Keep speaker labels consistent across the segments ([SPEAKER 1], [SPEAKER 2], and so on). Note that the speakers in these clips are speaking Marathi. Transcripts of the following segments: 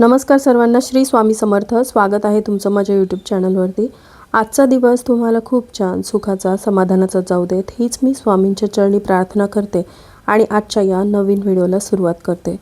[SPEAKER 1] नमस्कार सर्वांना श्री स्वामी समर्थ. स्वागत आहे तुमचं माझ्या यूट्यूब चॅनलवरती आजचा दिवस तुम्हाला खूप छान सुखाचा समाधानाचा जाऊ देत. हीच मी स्वामींच्या चरणी प्रार्थना करते आणि आजच्या या नवीन व्हिडिओला सुरुवात करते.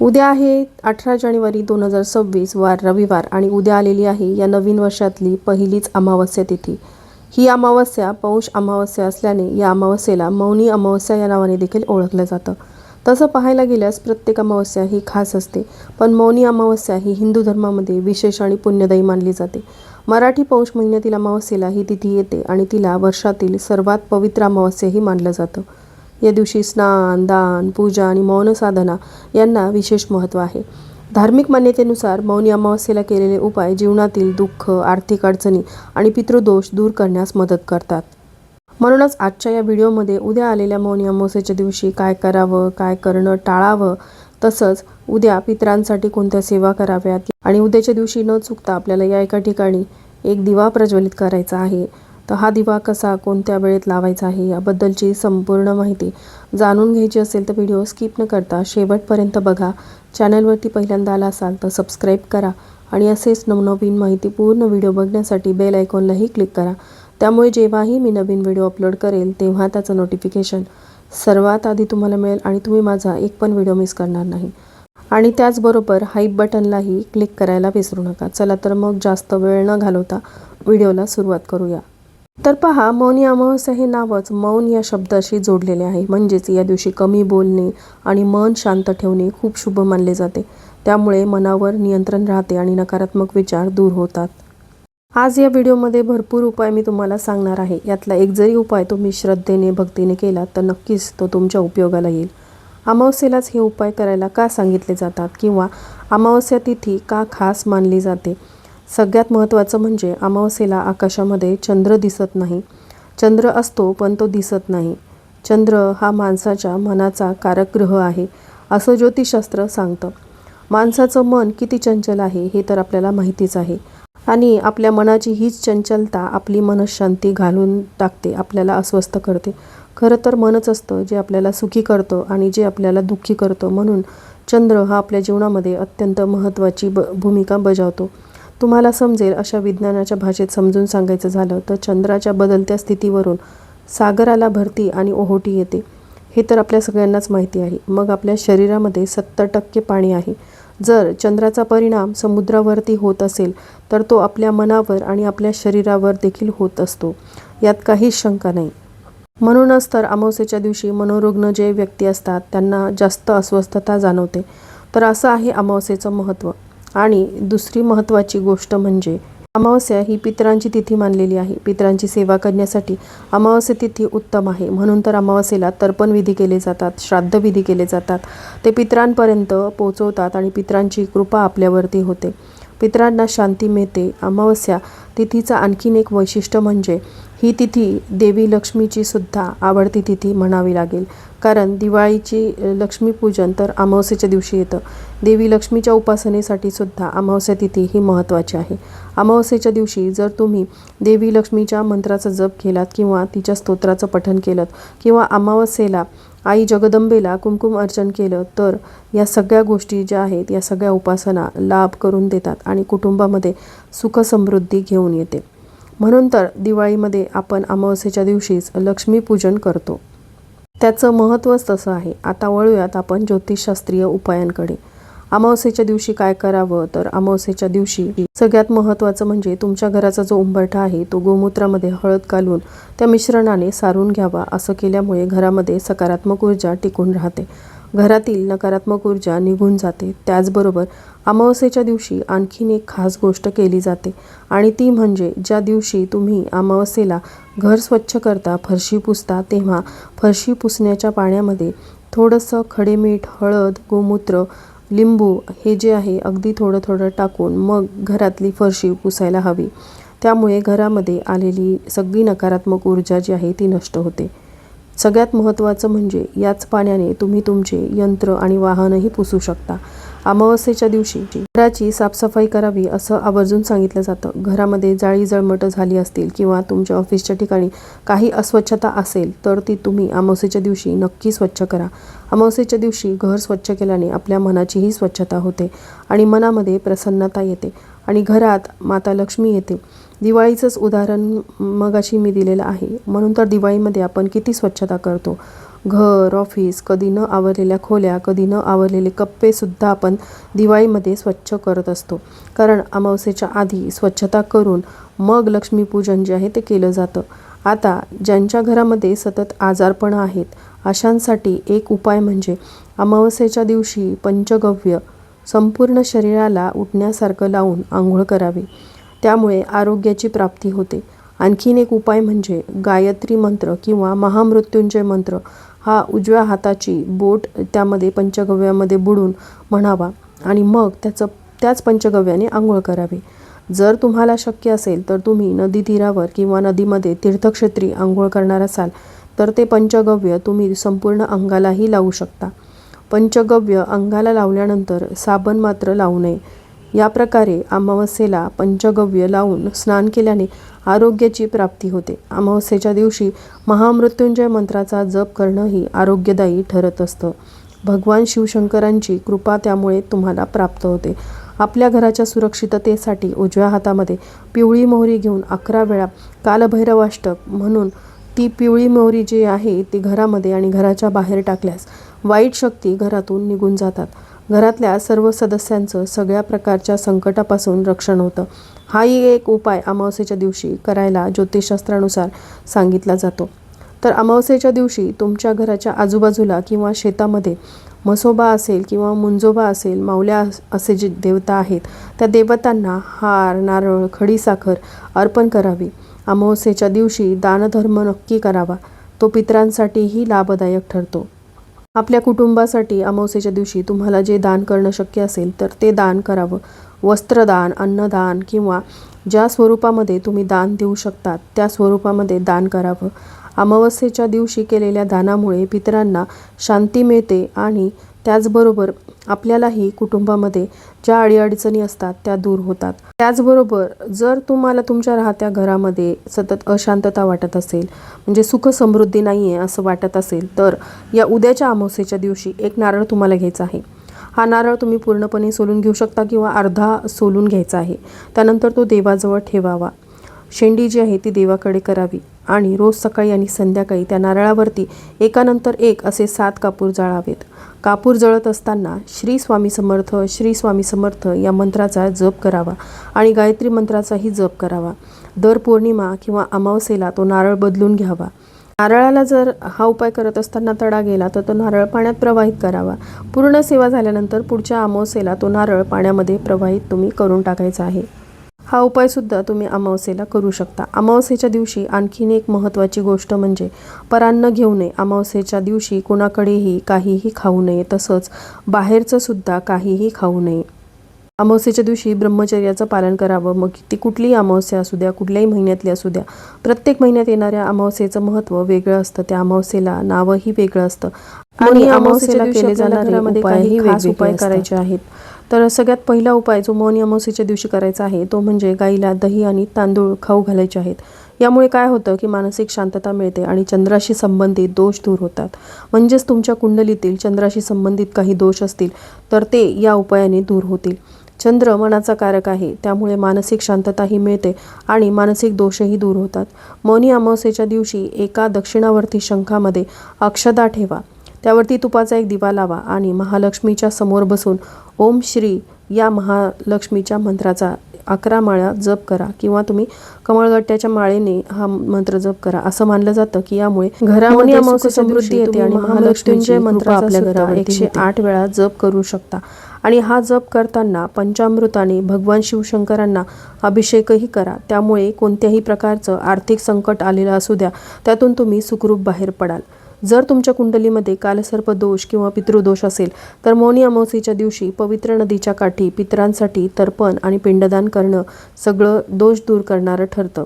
[SPEAKER 1] उद्या आहे अठरा जानेवारी दोन हजार सव्वीस वार रविवार आणि उद्या आलेली आहे या नवीन वर्षातली पहिलीच अमावस्या तिथी. ही अमावस्या पौष अमावस्या असल्याने या अमावस्येला मौनी अमावस्या या नावाने देखील ओळखलं जातं. तसं पाहायला गेल्यास प्रत्येक अमावस्या ही खास असते. पण मौनी अमावस्या ही हिंदू धर्मामध्ये विशेष आणि पुण्यदायी मानली जाते. मराठी पौष महिन्यातील अमावस्येला ही तिथी येते आणि तिला वर्षातील सर्वात पवित्र अमावस्याही मानलं जातं. या दिवशी स्नान दान पूजा आणि मौन साधना यांना विशेष महत्त्व आहे. धार्मिक मान्यतेनुसार मौनी अमावस्येला केलेले उपाय जीवनातील दुःख आर्थिक अडचणी आणि पितृदोष दूर करण्यास मदत करतात. म्हणूनच आजच्या या व्हिडिओमध्ये उद्या आलेल्या मौनी अमावस्येच्या दिवशी काय करावं काय करणं टाळावं तसंच उद्या पितरांसाठी कोणत्या सेवा कराव्यात आणि उद्याच्या दिवशी न चुकता आपल्याला या एका ठिकाणी एक दिवा प्रज्वलित करायचा आहे. तर हा दिवा कसा कोणत्या वेळेत लावायचा आहे याबद्दलची संपूर्ण माहिती जाणून घ्यायची असेल तर व्हिडिओ स्किप न करता शेवटपर्यंत बघा. चॅनलवरती पहिल्यांदा आला असाल तर सबस्क्राईब करा आणि असेच नवनवीन माहिती पूर्ण व्हिडिओ बघण्यासाठी बेल आयकॉनलाही क्लिक करा. त्यामुळे जेव्हाही मी नवीन व्हिडिओ अपलोड करेल तेव्हा त्याचं नोटिफिकेशन सर्वात आधी तुम्हाला मिळेल आणि तुम्ही माझा एक पण व्हिडिओ मिस करणार नाही. आणि त्याचबरोबर हाईप बटनलाही क्लिक करायला विसरू नका. चला तर मग जास्त वेळ न घालवता व्हिडिओला सुरुवात करूया. तर पहा मौनी अमावस्या हे नावच मौन या शब्दाशी जोडलेले आहे. म्हणजेच या दिवशी कमी बोलणे आणि मन शांत ठेवणे खूप शुभ मानले जाते. त्यामुळे मनावर नियंत्रण राहते आणि नकारात्मक विचार दूर होतात. आज या व्हिडिओमध्ये भरपूर उपाय मी तुम्हाला सांगणार आहे. यातला एक जरी उपाय तुम्ही श्रद्धेने भक्तीने केला तर नक्कीच तो तुमच्या उपयोगाला येईल. अमावस्येलाच हे उपाय करायला का सांगितले जातात किंवा अमावस्या तिथी का खास मानली जाते? सगळ्यात महत्त्वाचं म्हणजे अमावस्येला आकाशामध्ये चंद्र दिसत नाही. चंद्र असतो पण तो दिसत नाही. चंद्र हा माणसाच्या मनाचा कारक ग्रह आहे असं ज्योतिषशास्त्र सांगतं. माणसाचं मन किती चंचल आहे हे तर आपल्याला माहितीच आहे. आणि आपल्या मनाची हीच चंचलता आपली मनशांती घालून टाकते आपल्याला अस्वस्थ करते. खरं तर मनच असतं जे आपल्याला सुखी करतं आणि जे आपल्याला दुःखी करतं म्हणून चंद्र हा आपल्या जीवनामध्ये अत्यंत महत्त्वाची ब भूमिका बजावतो. तुम्हाला समजेल अशा विज्ञानाच्या भाषेत समजून सांगायचं झालं तर चंद्राच्या बदलत्या स्थितीवरून सागराला भरती आणि ओहोटी येते. हे तर आपल्या सगळ्यांनाच माहिती आहे. मग आपल्या शरीरामध्ये सत्तर टक्के पाणी आहे. जर चंद्राचा परिणाम समुद्रावरती होत असेल तर तो आपल्या मनावर आणि आपल्या शरीरावर देखील होत असतो. यात काहीच शंका नाही. म्हणूनच तर अमावस्येच्या दिवशी मनोरुग्ण जे व्यक्ती असतात त्यांना जास्त अस्वस्थता जाणवते. तर असं आहे अमावस्येचं महत्त्व. आणि दुसरी महत्त्वाची गोष्ट म्हणजे अमावस्या ही पितरांची तिथी मानलेली आहे. पितरांची सेवा करण्यासाठी अमावस्या तिथी उत्तम आहे. म्हणून तर अमावस्येला तर्पण विधी केले जातात श्राद्ध विधी केले जातात. ते पितरांपर्यंत पोचवतात आणि पितरांची कृपा आपल्यावरती होते. पितरांना शांती मिळते. अमावस्या तिथीचं आणखीन एक वैशिष्ट्य म्हणजे ही तिथी देवी लक्ष्मीची सुद्धा आवडती तिथी म्हणावी लागेल. कारण दिवाळीची लक्ष्मीपूजन तर अमावस्येच्या दिवशी येतं. देवी लक्ष्मीच्या उपासनेसाठी सुद्धा अमावस्या तिथी ही महत्त्वाची आहे. अमावस्येच्या दिवशी जर तुम्ही देवी लक्ष्मीच्या मंत्राचा जप केलात किंवा तिच्या स्तोत्राचं पठण केलं किंवा अमावस्येला आई जगदंबेला कुमकुम अर्चन केलं तर या सगळ्या गोष्टी ज्या आहेत या सगळ्या उपासना लाभ करून देतात आणि कुटुंबामध्ये सुखसमृद्धी घेऊन येते. म्हणून तर दिवाळीमध्ये आपण अमावस्येच्या दिवशीच लक्ष्मीपूजन करतो. त्याचं महत्त्वच तसं आहे. आता वळूयात आपण ज्योतिषशास्त्रीय उपायांकडे. अमावस्येच्या दिवशी काय करावं? तर अमावस्येच्या दिवशी सगळ्यात महत्त्वाचं म्हणजे तुमच्या घराचा जो उंबरठा आहे तो गोमूत्रामध्ये हळद घालून त्या मिश्रणाने सारून घ्यावा. असं केल्यामुळे घरामध्ये सकारात्मक ऊर्जा टिकून राहते. घरातील नकारात्मक ऊर्जा निघून जाते. त्याचबरोबर अमावस्येच्या दिवशी आणखीन एक खास गोष्ट केली जाते आणि ती म्हणजे ज्या दिवशी तुम्ही अमावस्येला घर स्वच्छ करता फरशी पुसता तेव्हा फरशी पुसण्याच्या पाण्यामध्ये थोडंसं खडेमीठ हळद गोमूत्र लिंबू हे जे आहे अगदी थोडं थोडं टाकून मग घरातली फरशी पुसायला हवी. त्यामुळे घरामध्ये आलेली सगळी नकारात्मक ऊर्जा जी आहे ती नष्ट होते. सगळ्यात महत्त्वाचं म्हणजे याच पाण्याने तुम्ही तुमचे यंत्र आणि वाहनही पुसू शकता. अमावस्येच्या दिवशी घराची साफसफाई करावी असं आवर्जून सांगितलं जातं. घरामध्ये जाळी जळमट झाली असतील किंवा तुमच्या ऑफिसच्या ठिकाणी काही अस्वच्छता असेल तर ती तुम्ही अमावस्येच्या दिवशी नक्की स्वच्छ करा. अमावस्येच्या दिवशी घर स्वच्छ केल्याने आपल्या मनाचीही स्वच्छता होते आणि मनामध्ये प्रसन्नता येते आणि घरात माता लक्ष्मी येते. दिवाळीचंच उदाहरण मगाशी मी दिलेलं आहे. म्हणून तर दिवाळीमध्ये आपण किती स्वच्छता करतो? घर ऑफिस कधी न आवरलेल्या खोल्या कधी न आवरलेले कप्पेसुद्धा आपण दिवाळीमध्ये स्वच्छ करत असतो. कारण अमावस्येच्या आधी स्वच्छता करून मग लक्ष्मीपूजन जे आहे ते केलं जातं. आता ज्यांच्या घरामध्ये सतत आजारपणं आहेत अशांसाठी एक उपाय म्हणजे अमावस्येच्या दिवशी पंचगव्य संपूर्ण शरीराला उठण्यासारखं लावून आंघोळ करावी. त्यामुळे आरोग्याची प्राप्ती होते. आणखीन एक उपाय म्हणजे गायत्री मंत्र किंवा महामृत्युंजय मंत्र हा उजव्या हाताची बोट त्यामध्ये पंचगव्यामध्ये बुडून म्हणावा आणि मग त्याचं त्याच पंचगव्याने आंघोळ करावी. जर तुम्हाला शक्य असेल तर तुम्ही नदी तीरावर किंवा नदीमध्ये तीर्थक्षेत्री आंघोळ करणार असाल तर ते पंचगव्य तुम्ही संपूर्ण अंगालाही लावू शकता. पंचगव्य अंगाला लावल्यानंतर साबण मात्र लावू नये. या प्रकारे अमावस्येला पंचगव्य लावून स्नान केल्याने आरोग्याची प्राप्ती होते. अमावस्येच्या दिवशी महामृत्युंजय मंत्राचा जप करणंही आरोग्यदायी ठरत असतं. भगवान शिवशंकरांची कृपा त्यामुळे तुम्हाला प्राप्त होते. आपल्या घराच्या सुरक्षिततेसाठी उजव्या हातामध्ये पिवळी मोहरी घेऊन अकरा वेळा कालभैरवाष्टक म्हणून ती पिवळी मोहरी जी आहे ती घरामध्ये आणि घराच्या बाहेर टाकल्यास वाईट शक्ती घरातून निघून जातात. घरातल्या सर्व सदस्यांचं सगळ्या प्रकारच्या संकटापासून रक्षण होतं. हाही एक उपाय अमावस्येच्या दिवशी करायला ज्योतिषशास्त्रानुसार सांगितला जातो. तर अमावस्येच्या दिवशी तुमच्या घराच्या आजूबाजूला किंवा शेतामध्ये मसोबा असेल किंवा मुंजोबा असेल माऊल्या असे जे देवता आहेत त्या देवतांना हार नारळ खडीसाखर अर्पण करावी. अमावस्येच्या दिवशी दानधर्म नक्की करावा. तो पितरांसाठीही लाभदायक ठरतो. आपल्या कुटुंबासाठी अमावस्येच्या दिवशी तुम्हाला जे दान करणं शक्य असेल तर ते दान करावं. वस्त्रदान अन्नदान किंवा ज्या स्वरूपामध्ये तुम्ही दान देऊ शकतात त्या स्वरूपामध्ये दान करावं. अमावस्येच्या दिवशी केलेल्या दानामुळे पितरांना शांती मिळते आणि त्याचबरोबर आपल्यालाही कुटुंबामध्ये ज्या अडीअडचणी असतात त्या दूर होतात. त्याचबरोबर जर तुम्हाला तुमच्या राहत्या घरामध्ये सतत अशांतता वाटत असेल म्हणजे सुख समृद्धी नाही आहे असं वाटत असेल तर या उद्याच्या अमावस्येच्या दिवशी एक नारळ तुम्हाला घ्यायचा आहे. हा नारळ तुम्ही पूर्णपणे सोलून घेऊ शकता किंवा अर्धा सोलून घ्यायचा आहे. त्यानंतर तो देवाजवळ ठेवावा. शेंडी जी आहे ती देवाकडे करावी. आणि रोज सकाळी आणि संध्याकाळी त्या नारळावरती एकानंतर एक असे सात कापूर जाळावेत. कापूर जळत असताना श्री स्वामी समर्थ श्री स्वामी समर्थ या मंत्राचा जप करावा आणि गायत्री मंत्राचाही जप करावा. दर पौर्णिमा किंवा अमावस्येला तो नारळ बदलून घ्यावा. नारळाला जर हा उपाय करत असताना तडा गेला तर तो नारळ पाण्यात प्रवाहित करावा. पूर्ण सेवा झाल्यानंतर पुढच्या अमावस्येला तो नारळ पाण्यामध्ये प्रवाहित तुम्ही करून टाकायचा आहे. हा उपायसुद्धा तुम्ही अमावस्येला करू शकता. अमावस्येच्या दिवशी आणखीन एक महत्त्वाची गोष्ट म्हणजे परान्न घेऊ नये. अमावस्येच्या दिवशी कुणाकडेही काहीही खाऊ नये तसंच बाहेरचं सुद्धा काहीही खाऊ नये. अमावस्येच्या दिवशी ब्रह्मचर्याचं पालन करावं. मग ती कुठलीही अमावस्या असू द्या कुठल्याही महिन्यातली असू द्या प्रत्येक महिन्यात येणाऱ्या अमावस्येचं महत्त्व वेगळं असतं. त्या अमावस्येला नावही वेगळं असतं. आणि अमावस्येला केले जाणारे उपायही खास उपाय करायचे आहेत. तर सगळ्यात पहिला उपाय जो मौनी अमावस्येच्या दिवशी करायचा आहे तो म्हणजे गाईला दही आणि तांदूळ खाऊ घालायचे आहेत. यामुळे काय होतं की मानसिक शांतता मिळते आणि चंद्राशी संबंधित दोष दूर होतात. म्हणजेच तुमच्या कुंडलीतील चंद्राशी संबंधित काही दोष असतील तर ते या उपायाने दूर होतील. चंद्र मनाचा कारक आहे त्यामुळे मानसिक शांतताही मिळते आणि मानसिक दोषही दूर होतात. मौनी अमावस्येच्या दिवशी एका दक्षिणावर्ती शंखामध्ये अक्षदा ठेवा. त्यावरती तुपाचा एक दिवा लावा आणि महालक्ष्मीच्या समोर बसून ओम श्री या महालक्ष्मीच्या मंत्राचा अकरा माळा जप करा किंवा तुम्ही कमळगट्ट्याच्या माळेने हा मंत्र जप करा. असं मानलं जातं की यामुळे घरामध्ये समृद्धी येते आणि महालक्ष्मींचे मंत्र आपल्या घरावर एकशे आठ वेळा जप करू शकता. आणि हा जप करताना पंचामृताने भगवान शिवशंकरांना अभिषेकही करा. त्यामुळे कोणत्याही प्रकारचं आर्थिक संकट आलेलं असू द्या त्यातून तुम्ही सुखरूप बाहेर पडाल. जर तुमच्या कुंडलीमध्ये कालसर्प दोष किंवा पितृदोष असेल तर मौनी अमावस्येच्या दिवशी पवित्र नदीच्या काठी पितरांसाठी तर्पण आणि पिंडदान करणं सगळं दोष दूर करणारं ठरतं.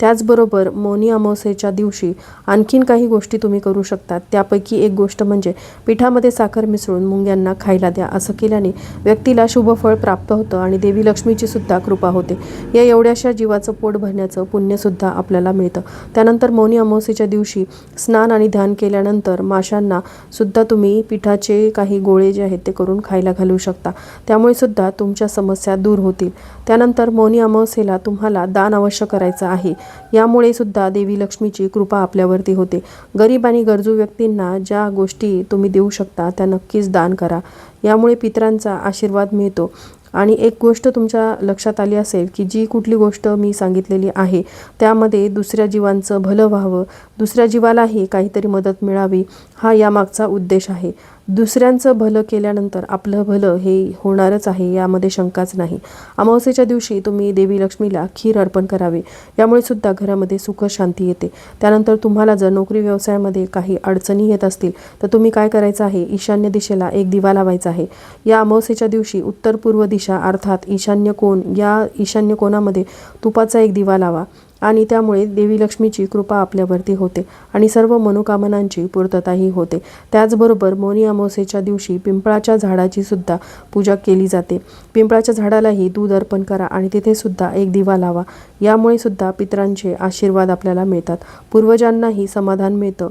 [SPEAKER 1] त्याचबरोबर मौनी अमावस्येच्या दिवशी आणखीन काही गोष्टी तुम्ही करू शकता. त्यापैकी एक गोष्ट म्हणजे पिठामध्ये साखर मिसळून मुंग्यांना खायला द्या असं केल्याने व्यक्तीला शुभफळ प्राप्त होतं आणि देवी लक्ष्मीची सुद्धा कृपा होते. या एवढ्याशा जीवाचं पोट भरण्याचं पुण्यसुद्धा आपल्याला मिळतं. त्यानंतर मौनी अमावस्येच्या दिवशी स्नान आणि ध्यान केल्यानंतर माशांना सुद्धा तुम्ही पिठाचे काही गोळे जे आहेत ते करून खायला घालू शकता. त्यामुळे सुद्धा तुमच्या समस्या दूर होतील. त्यानंतर मौनी अमावस्येला तुम्हाला दान अवश्य करायचं आहे. यामुळे सुद्धा देवी लक्ष्मीची कृपा आपल्यावरती होते. गरीब आणि गरजू व्यक्तींना ज्या गोष्टी तुम्ही देऊ शकता त्या नक्कीच दान करा. यामुळे पितरांचा आशीर्वाद मिळतो. आणि एक गोष्ट तुमच्या लक्षात आली असेल की जी कुठली गोष्ट मी सांगितलेली आहे त्यामध्ये दुसऱ्या जीवांचं भलं व्हावं. दुसऱ्या जीवालाही काहीतरी मदत मिळावी हा यामागचा उद्देश आहे. दुसऱ्यांचं भलं केल्यानंतर आपलं भलं हे होणारच आहे यामध्ये शंकाच नाही. अमावस्येच्या दिवशी तुम्ही देवी लक्ष्मीला खीर अर्पण करावे. यामुळे सुद्धा घरामध्ये सुख शांती येते. त्यानंतर तुम्हाला जर नोकरी व्यवसायामध्ये काही अडचणी येत असतील तर तुम्ही काय करायचं आहे? ईशान्य दिशेला एक दिवा लावायचा आहे. या अमावस्येच्या दिवशी उत्तर पूर्व दिशा अर्थात ईशान्य कोण या ईशान्य कोणामध्ये तुपाचा एक दिवा लावा. आणि त्यामुळे देवी लक्ष्मीची कृपा आपल्यावरती होते आणि सर्व मनोकामनांची पूर्तताही होते. त्याचबरोबर मौनी अमावस्येच्या दिवशी पिंपळाच्या झाडाची सुद्धा पूजा केली जाते. पिंपळाच्या झाडालाही दूध अर्पण करा आणि तिथे सुद्धा एक दिवा लावा. यामुळे सुद्धा पितरांचे आशीर्वाद आपल्याला मिळतात. पूर्वजांनाही समाधान मिळतं.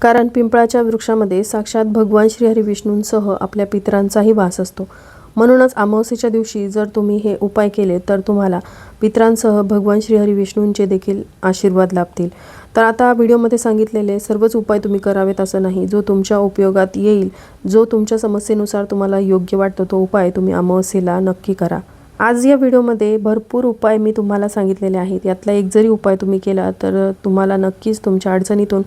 [SPEAKER 1] कारण पिंपळाच्या वृक्षामध्ये साक्षात भगवान श्रीहरी विष्णूंसह आपल्या पितरांचाही वास असतो. म्हणूनच अमावस्येच्या दिवशी जर तुम्ही हे उपाय केले तर तुम्हाला पित्रांसह भगवान श्रीहरी विष्णूंचे देखील आशीर्वाद लाभतील. तर आता व्हिडिओमध्ये सांगितलेले सर्वच उपाय तुम्ही करावेत असं नाही. जो तुमच्या उपयोगात येईल जो तुमच्या समस्येनुसार तुम्हाला योग्य वाटतो तो उपाय तुम्ही अमावस्येला नक्की करा. आज या व्हिडिओमध्ये भरपूर उपाय मी तुम्हाला सांगितलेले आहेत. यातला एक जरी उपाय तुम्ही केला तर तुम्हाला नक्कीच तुमच्या अडचणीतून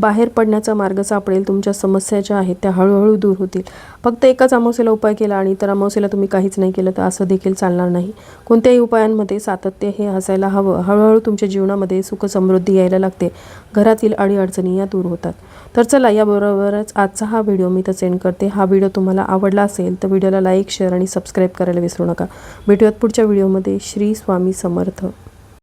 [SPEAKER 1] बाहेर पडण्याचा मार्ग सापडेल तुमच्या समस्या ज्या आहेत त्या हळूहळू दूर होतील. फक्त एकाच अमावस्येला उपाय केला आणि तर अमावस्येला तुम्ही काहीच नाही केलं तर असं देखील चालणार नाही. कोणत्याही उपायांमध्ये सातत्य हे असायला हवं. हळूहळू तुमच्या जीवनामध्ये सुख समृद्धी यायला लागते. घरातील अडीअडचणी या दूर होतात. तर चला याबरोबरच आजचा हा व्हिडिओ मी तर सेंड करते. हा व्हिडिओ तुम्हाला आवडला असेल तर व्हिडिओला लाईक शेअर आणि सबस्क्राईब करायला विसरू नका. भेटूयात पुढच्या व्हिडिओमध्ये. श्री स्वामी समर्थ.